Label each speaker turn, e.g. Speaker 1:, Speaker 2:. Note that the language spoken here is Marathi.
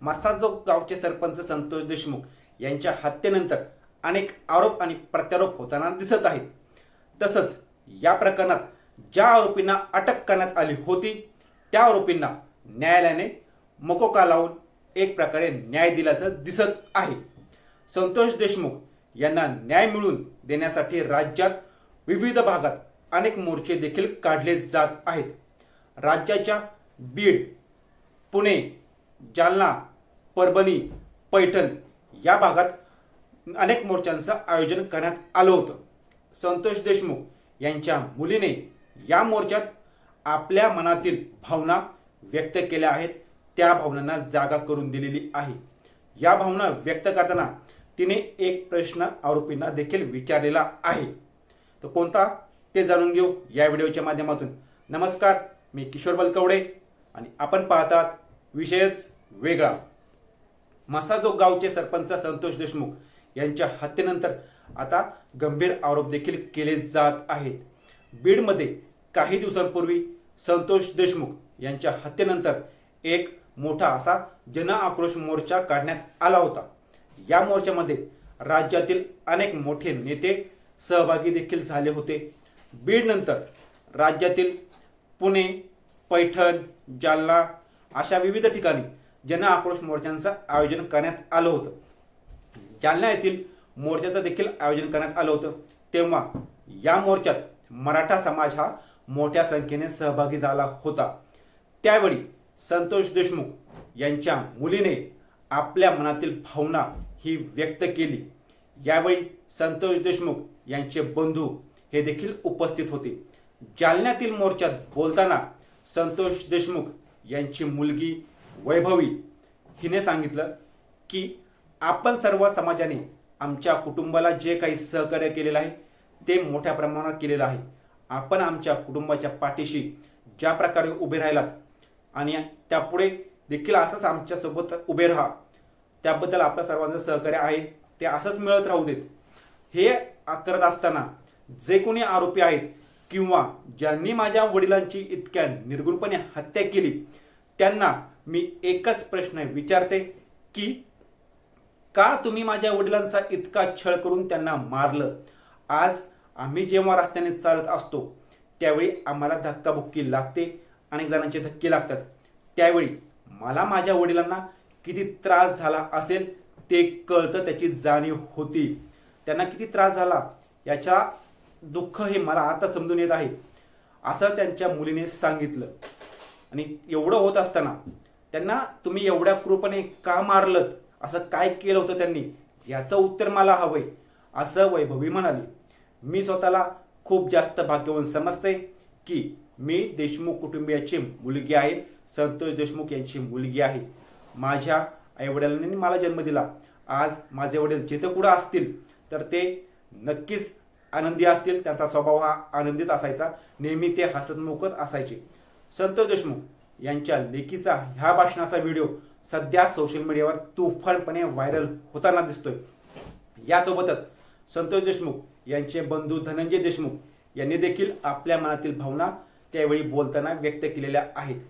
Speaker 1: मसाजो गावचे सरपंच संतोष देशमुख यांच्या हत्येनंतर अनेक आरोप आणि प्रत्यारोप होताना दिसत आहेत. तसंच या प्रकरणात ज्या आरोपींना अटक करण्यात आली होती त्या आरोपींना न्यायालयाने मकोका लावून एक प्रकारे न्याय दिल्याचं दिसत आहे. संतोष देशमुख यांना न्याय मिळवून देण्यासाठी राज्यात विविध भागात अनेक मोर्चे देखील काढले जात आहेत. राज्याच्या बीड पुणे जालना परभणी पैठण या भागात अनेक मोर्चांचं आयोजन करण्यात आलं होतं. संतोष देशमुख यांच्या मुलीने या मोर्चात आपल्या मनातील भावना व्यक्त केल्या आहेत. त्या भावनांना जागा करून दिलेली आहे. या भावना व्यक्त करताना तिने एक प्रश्न आरोपींना देखील विचारलेला आहे. तर कोणता ते जाणून घेऊ या व्हिडिओच्या माध्यमातून. नमस्कार मी किशोर बलकवडे आणि आपण पाहतात विषयच वेगळा. मसाजो गावचे सरपंच संतोष देशमुख यांच्या हत्येनंतर आता गंभीर आरोप देखील केले जात आहेत. बीडमध्ये काही दिवसांपूर्वी संतोष देशमुख यांच्या हत्येनंतर एक मोठा असा जन आक्रोश मोर्चा काढण्यात आला होता. या मोर्चामध्ये राज्यातील अनेक मोठे नेते सहभागी देखील झाले होते. बीडनंतर राज्यातील पुणे पैठण जालना अशा विविध ठिकाणी जन आक्रोश मोर्चांचं आयोजन करण्यात आलं होतं. जालना येथील मोर्चाचं देखील आयोजन करण्यात आलं होतं. तेव्हा या मोर्चात मराठा समाज हा मोठ्या संख्येने सहभागी झाला होता. त्यावेळी संतोष देशमुख यांच्या मुलीने आपल्या मनातील भावना ही व्यक्त केली. यावेळी संतोष देशमुख यांचे बंधू हे देखील उपस्थित होते. जालन्यातील मोर्चात बोलताना संतोष देशमुख यांची मुलगी वैभवी हिने सांगितलं की आपण सर्व समाजाने आमच्या कुटुंबाला जे काही सहकार्य केलेलं आहे ते मोठ्या प्रमाणात केलेलं आहे. आपण आमच्या कुटुंबाच्या पाठीशी ज्या प्रकारे उभे राहिलात आणि त्यापुढे देखील असंच आमच्यासोबत उभे राहा. त्याबद्दल आपल्या सर्वांचं सहकार्य आहे ते असंच मिळत राहू देत. हे करत असताना जे कोणी आरोपी आहेत किंवा ज्यांनी माझ्या वडिलांची इतक्या निर्गुणपणे हत्या केली त्यांना मी एकच प्रश्न विचारते की का तुम्ही माझ्या वडिलांचा इतका छळ करून त्यांना मारलं? आज आम्ही जेव्हा रस्त्याने चालत असतो त्यावेळी आम्हाला धक्काबुक्की लागते अनेक जणांचे धक्के लागतात. त्यावेळी मला माझ्या वडिलांना किती त्रास झाला असेल ते कळतं त्याची जाणीव होती. त्यांना किती त्रास झाला याच्या दुःख हे मला आता समजून येत आहे असं त्यांच्या मुलीने सांगितलं. आणि एवढं होत असताना त्यांना तुम्ही एवढ्या कृपणे का मारलत? असं काय केलं होतं त्यांनी? याचं उत्तर मला हवंय. असं वैभवी म्हणाली मी स्वतःला खूप जास्त भाग्यवान समजते की मी देशमुख कुटुंबियाची मुलगी आहे. संतोष देशमुख यांची मुलगी आहे. माझ्या आईवडिलांनी मला जन्म दिला. आज माझे वडील जिथं कुठं असतील तर ते नक्कीच आनंदी असतील. त्यांचा स्वभाव हा आनंदीच असायचा. नेहमी ते हसतमुखच असायचे. संतोष देशमुख यांच्या लेखीचा ह्या भाषणाचा व्हिडिओ सध्या सोशल मीडियावर तुफानपणे व्हायरल होताना दिसतोय. यासोबतच संतोष देशमुख यांचे बंधू धनंजय देशमुख यांनी देखील आपल्या मनातील भावना त्यावेळी बोलताना व्यक्त केलेल्या आहेत.